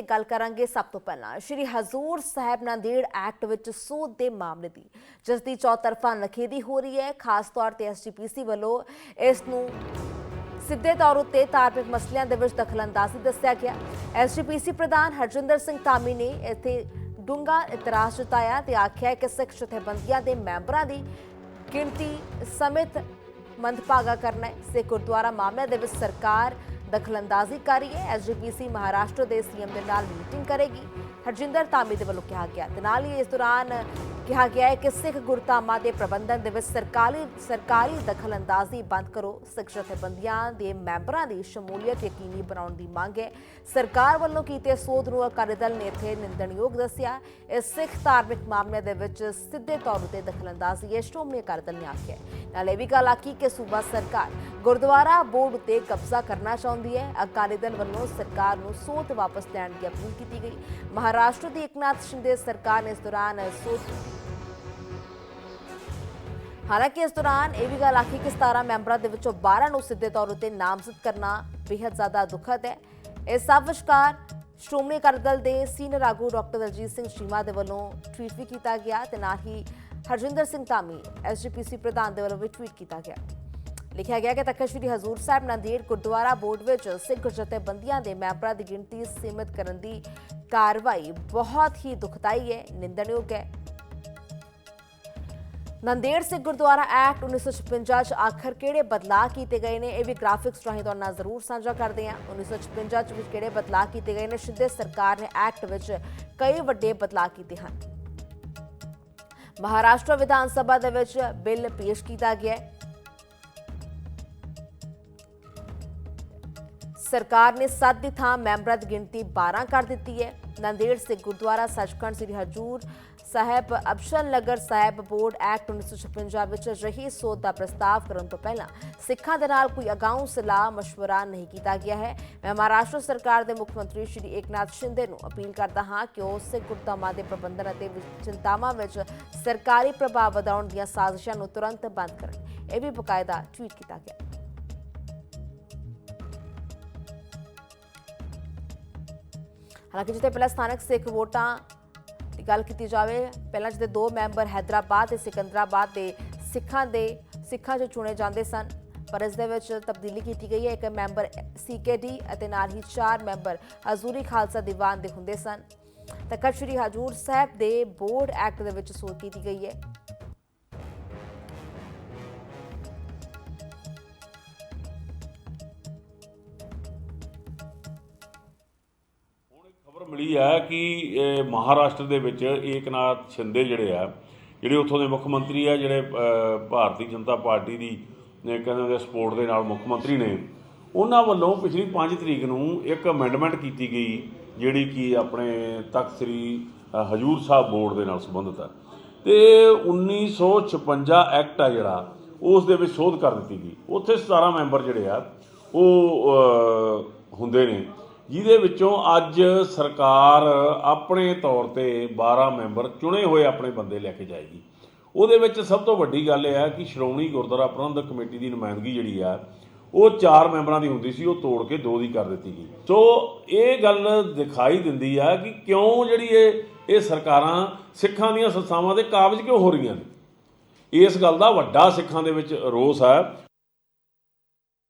ਤੇ ਗੱਲ ਕਰਾਂਗੇ ਸਭ ਤੋਂ ਪਹਿਲਾਂ। ਸ਼੍ਰੀ ਹਜ਼ੂਰ ਸਾਹਿਬ ਨਾਂਦੇੜ ਐਕਟ ਵਿੱਚ ਸੋਧ ਦੇ ਮਾਮਲੇ ਦੀ। ਜਿਸ ਦੀ ਚੌਤਰਫਾ ਨਖੇਦੀ ਹੋ ਰਹੀ ਹੈ, ਖਾਸ ਤੌਰ ਤੇ ਐਸਜੀਪੀਸੀ ਵੱਲੋਂ। ਇਸ ਨੂੰ ਸਿੱਧੇ ਤੌਰ ਉੱਤੇ ਧਾਰਮਿਕ ਮਸਲਿਆਂ ਦੇ ਵਿੱਚ ਦਖਲਅੰਦਾਜ਼ੀ ਦੱਸਿਆ ਗਿਆ। ਐਸਜੀਪੀਸੀ ਪ੍ਰਧਾਨ ਹਰਜਿੰਦਰ ਸਿੰਘ ਧਾਮੀ ਨੇ ਇੱਥੇ ਡੂੰਘਾ ਇਤਰਾਜ਼ ਜਤਾਇਆ ਤੇ ਆਖਿਆ ਕਿ ਸਿੱਖ ਜਥੇਬੰਦੀਆਂ ਦੇ ਮੈਂਬਰਾਂ ਦੀ ਗਿਣਤੀ ਸਮਿਤ ਮੰਦਭਾਗਾ ਕਰਨਾ ਹੈ। ਸੇ ਗੁਰਦੁਆਰਾ ਮਾਮਲੇ ਦੇ ਵਿੱਚ ਸਰਕਾਰ ਦਖਲਅੰਦਾਜ਼ੀ ਕਰ ਰਹੀ ਹੈ। ਐਸਜੀਪੀਸੀ ਮਹਾਰਾਸ਼ਟਰ ਦੇ ਸੀਐਮ ਦੇ ਨਾਲ ਮੀਟਿੰਗ ਕਰੇਗੀ। ਹਰਜਿੰਦਰ ਧਾਮੀ ਦੇ ਵੱਲੋਂ ਕਿਹਾ ਗਿਆ ਤੇ ਨਾਲ ਹੀ ਇਸ ਦੌਰਾਨ ਕਿਹਾ ਗਿਆ ਹੈ ਕਿ ਸਿੱਖ ਗੁਰਧਾਮਾਂ ਦੇ ਪ੍ਰਬੰਧਨ ਦੇ ਵਿੱਚ ਸਰਕਾਰੀ ਸਰਕਾਰੀ ਦਖਲਅੰਦਾਜ਼ੀ ਬੰਦ ਕਰੋ। ਸਿੱਖ ਜਥੇਬੰਦੀਆਂ ਦੇ ਮੈਂਬਰਾਂ ਦੀ ਸ਼ਮੂਲੀਅਤ ਯਕੀਨੀ ਬਣਾਉਣ ਦੀ ਮੰਗ ਹੈ। ਸਰਕਾਰ ਵੱਲੋਂ ਕੀਤੇ ਸੋਧ ਨੂੰ ਅਕਾਲੀ ਦਲ ਨੇ ਇੱਥੇ ਨਿੰਦਣਯੋਗ ਦੱਸਿਆ। ਇਹ ਸਿੱਖ ਧਾਰਮਿਕ ਮਾਮਲੇ ਦੇ ਵਿੱਚ ਸਿੱਧੇ ਤੌਰ ਉਤੇ ਦਖਲਅੰਦਾਜ਼ੀ ਹੈ, ਸ਼੍ਰੋਮਣੀ ਅਕਾਲੀ ਦਲ ਨੇ ਆਖਿਆ ਹੈ। ਨਾਲ ਇਹ ਵੀ ਗੱਲ ਆਖੀ ਕਿ ਸੂਬਾ ਸਰਕਾਰ ਗੁਰਦੁਆਰਾ ਬੋਰਡ ਉਤੇ ਕਬਜ਼ਾ ਕਰਨਾ ਚਾਹੁੰਦੀ ਹੈ। ਅਕਾਲੀ ਦਲ ਵੱਲੋਂ ਸਰਕਾਰ ਨੂੰ ਸੋਧ ਵਾਪਸ ਲੈਣ ਦੀ ਅਪੀਲ ਕੀਤੀ ਗਈ। ਮਹਾਰਾਸ਼ਟਰ ਦੀ ਇਕਨਾਥ ਸ਼ਿੰਦੇ ਸਰਕਾਰ ਨੇ ਇਸ ਦੌਰਾਨ ਸੋਧ ਹਾਲਾਂਕਿ ਇਸ ਦੌਰਾਨ ਇਹ ਵੀ ਗੱਲ ਆਖੀ ਕਿ 17 ਮੈਂਬਰਾਂ ਦੇ ਵਿੱਚੋਂ 12 ਨੂੰ ਸਿੱਧੇ ਤੌਰ ਉਤੇ ਨਾਮਜ਼ਦ ਕਰਨਾ ਬੇहद ਜ਼ਿਆਦਾ ਦੁਖਦ ਹੈ। ਇਸ ਸਭ ਵਿਚਕਾਰ ਸ਼੍ਰੋਮਣੀ ਅਕਾਲੀ ਦਲ ਦੇ ਸੀਨੀਅਰ ਆਗੂ ਡਾਕਟਰ ਦਲਜੀਤ ਸਿੰਘ ਚੀਮਾ ਦੇ ਵੱਲੋਂ ਟਵੀਟ ਵੀ ਕੀਤਾ ਗਿਆ ਤੇ ਨਾਲ ਹੀ ਹਰਜਿੰਦਰ ਸਿੰਘ ਧਾਮੀ ਐਸਜੀਪੀਸੀ ਪ੍ਰਧਾਨ ਦੇ ਵੱਲੋਂ ਵੀ ਟਵੀਟ ਕੀਤਾ ਗਿਆ। ਲਿਖਿਆ ਗਿਆ ਕਿ ਤਖਤ ਸ੍ਰੀ ਹਜ਼ੂਰ ਸਾਹਿਬ ਨੰਦੇੜ ਗੁਰਦੁਆਰਾ ਬੋਰਡ ਵਿੱਚ ਸਿੱਖ ਜਥੇਬੰਦੀਆਂ ਦੇ ਮੈਂਬਰਾਂ ਦੀ ਗਿਣਤੀ ਸੀਮਿਤ ਕਰਨ ਦੀ ਕਾਰਵਾਈ ਬਹੁਤ ਹੀ ਦੁਖਦਾਈ ਹੈ, ਨਿੰਦਣਯੋਗ ਹੈ। ਨੰਦੇੜ ਸਿੱਖ ਗੁਰਦੁਆਰਾ ਐਕਟ 1956 ਚ ਆਖਰ ਕਿਹੜੇ ਬਦਲਾਅ ਕੀਤੇ ਗਏ ਨੇ ਇਹ ਵੀ ਗ੍ਰਾਫਿਕਸ ਰਾਹੀਂ ਤੁਹਾਡੇ ਨਾਲ ਜ਼ਰੂਰ ਸਾਂਝਾ ਕਰਦੇ ਹਾਂ 1956 ਚ ਵਿੱਚ ਕਿਹੜੇ ਬਦਲਾਅ ਕੀਤੇ ਗਏ ਨੇ ਸ਼ਿੰਦੇ ਸਰਕਾਰ ਨੇ ਐਕਟ ਵਿੱਚ ਕਈ ਵੱਡੇ ਬਦਲਾਅ ਕੀਤੇ ਹਨ ਮਹਾਰਾਸ਼ਟਰ ਵਿਧਾਨ ਸਭਾ ਦੇ ਵਿੱਚ ਬਿੱਲ ਪੇਸ਼ ਕੀਤਾ ਗਿਆ ਹੈ ਸਰਕਾਰ ਨੇ ਸੱਤ ਦੀ ਥਾਂ ਮੈਂਬਰਾਂ ਦੀ ਗਿਣਤੀ 12 ਕਰ ਦਿੱਤੀ ਹੈ। ਨੰਦੇੜ ਸਿੱਖ ਗੁਰਦੁਆਰਾ ਸੱਚਖੰਡ ਸ੍ਰੀ ਹਜੂਰ ਸਾਹਿਬ ਅਬਸ਼ਨ ਨਗਰ ਸਾਹਿਬ ਬੋਰਡ ਐਕਟ 1956 ਵਿੱਚ ਰਹੀ ਸੋਧ ਦਾ ਪ੍ਰਸਤਾਵ ਕਰਨ ਤੋਂ ਪਹਿਲਾਂ ਸਿੱਖਾਂ ਦੇ ਨਾਲ ਕੋਈ ਅਗਾਊਂ ਸਲਾਹ ਮਸ਼ਵਰਾ ਨਹੀਂ ਕੀਤਾ ਗਿਆ ਹੈ। ਮੈਂ ਮਹਾਰਾਸ਼ਟਰ ਸਰਕਾਰ ਦੇ ਮੁੱਖ ਮੰਤਰੀ ਸ਼੍ਰੀ ਏਕਨਾਥ ਸ਼ਿੰਦੇ ਨੂੰ ਅਪੀਲ ਕਰਦਾ ਹਾਂ ਕਿ ਉਹ ਸਿੱਖ ਗੁਰਦੁਆਰਾ ਦੇ ਪ੍ਰਬੰਧਨ ਅਤੇ ਚਿੰਤਾਵਾਂ ਵਿੱਚ ਸਰਕਾਰੀ ਪ੍ਰਭਾਵ ਵਧਾਉਣ ਦੀਆਂ ਸਾਜ਼ਿਸ਼ਾਂ ਨੂੰ ਤੁਰੰਤ ਬੰਦ ਕਰਨ। ਇਹ ਵੀ ਬਕਾਇਦਾ ਟਵੀਟ ਕੀਤਾ ਗਿਆ। ਹਾਲਾਂਕਿ ਜਿੱਥੇ ਪਹਿਲਾਂ ਸਥਾਨਕ ਸਿੱਖ ਵੋਟਾਂ ਦੀ ਗੱਲ ਕੀਤੀ ਜਾਵੇ, ਪਹਿਲਾਂ ਜਿੱਥੇ ਦੋ ਮੈਂਬਰ ਹੈਦਰਾਬਾਦ ਤੇ ਸਿਕੰਦਰਾਬਾਦ ਦੇ ਸਿੱਖਾਂ ਦੇ ਸਿੱਖਾਂ 'ਚੋਂ ਚੁਣੇ ਜਾਂਦੇ ਸਨ, ਪਰ ਇਸ ਦੇ ਵਿੱਚ ਤਬਦੀਲੀ ਕੀਤੀ ਗਈ ਹੈ। ਇੱਕ ਮੈਂਬਰ ਸੀਕੇਡੀ ਅਤੇ ਨਾਲ ਹੀ ਚਾਰ ਮੈਂਬਰ ਹਜ਼ੂਰੀ ਖਾਲਸਾ ਦੀਵਾਨ ਦੇ ਹੁੰਦੇ ਸਨ। ਤਖਤ ਸ੍ਰੀ ਹਜੂਰ ਸਾਹਿਬ ਦੇ ਬੋਰਡ ਐਕਟ ਦੇ ਵਿੱਚ ਸੋਧ ਕੀਤੀ ਗਈ ਹੈ। ਮਿਲੀ ਹੈ ਕਿ ਮਹਾਰਾਸ਼ਟਰ ਦੇ ਵਿੱਚ ਏਕਨਾਥ ਸ਼ਿੰਦੇ ਜਿਹੜੇ ਆ, ਜਿਹੜੇ ਉੱਥੋਂ ਦੇ ਮੁੱਖ ਮੰਤਰੀ ਆ, ਜਿਹੜੇ ਭਾਰਤੀ ਜਨਤਾ ਪਾਰਟੀ ਦੀ ਕਹਿੰਦੇ ਉਹਦੇ ਸਪੋਰਟ ਦੇ ਨਾਲ ਮੁੱਖ ਮੰਤਰੀ ਨੇ, ਉਹਨਾਂ ਵੱਲੋਂ ਪਿਛਲੀ 5 ਤਰੀਕ ਨੂੰ ਇੱਕ ਅਮੈਂਡਮੈਂਟ ਕੀਤੀ ਗਈ, ਜਿਹੜੀ ਕਿ ਆਪਣੇ ਤਖਤ ਸ੍ਰੀ ਹਜੂਰ ਸਾਹਿਬ ਬੋਰਡ ਦੇ ਨਾਲ ਸੰਬੰਧਿਤ ਹੈ ਤੇ 1956 ਐਕਟ ਆ ਜਿਹੜਾ, ਉਸ ਦੇ ਵਿੱਚ ਸੋਧ ਕਰ ਦਿੱਤੀ ਗਈ। ਉੱਥੇ 17 ਮੈਂਬਰ ਜਿਹੜੇ ਆ, ਉਹ ਹੁੰਦੇ ਨੇ। ਜਿਹਦੇ ਵਿੱਚੋਂ ਅੱਜ ਸਰਕਾਰ ਆਪਣੇ ਤੌਰ ਤੇ 12 ਮੈਂਬਰ ਚੁਣੇ ਹੋਏ ਆਪਣੇ ਬੰਦੇ ਲੈ ਕੇ ਜਾਏਗੀ। ਉਹਦੇ ਵਿੱਚ ਸਭ ਤੋਂ ਵੱਡੀ ਗੱਲ ਇਹ ਹੈ ਕਿ ਸ਼੍ਰੋਮਣੀ ਗੁਰਦੁਆਰਾ ਪ੍ਰਬੰਧਕ ਕਮੇਟੀ ਦੀ ਨੁਮਾਇੰਦਗੀ ਜਿਹੜੀ ਆ, ਉਹ ਚਾਰ ਮੈਂਬਰਾਂ ਦੀ ਹੁੰਦੀ ਸੀ, ਉਹ ਤੋੜ ਕੇ ਦੋ ਦੀ ਕਰ ਦਿੱਤੀ ਗਈ। ਸੋ ਇਹ ਗੱਲ ਦਿਖਾਈ ਦਿੰਦੀ ਆ ਕਿ ਕਿਉਂ ਜਿਹੜੀ ਇਹ ਇਹ ਸਰਕਾਰਾਂ ਸਿੱਖਾਂ ਦੀਆਂ ਸੰਸਥਾਵਾਂ ਦੇ ਕਾਬਜ਼ ਕਿਉਂ ਹੋ ਰਹੀਆਂ ਨੇ? ਇਸ ਗੱਲ ਦਾ ਵੱਡਾ ਸਿੱਖਾਂ ਦੇ ਵਿੱਚ ਰੋਸ ਹੈ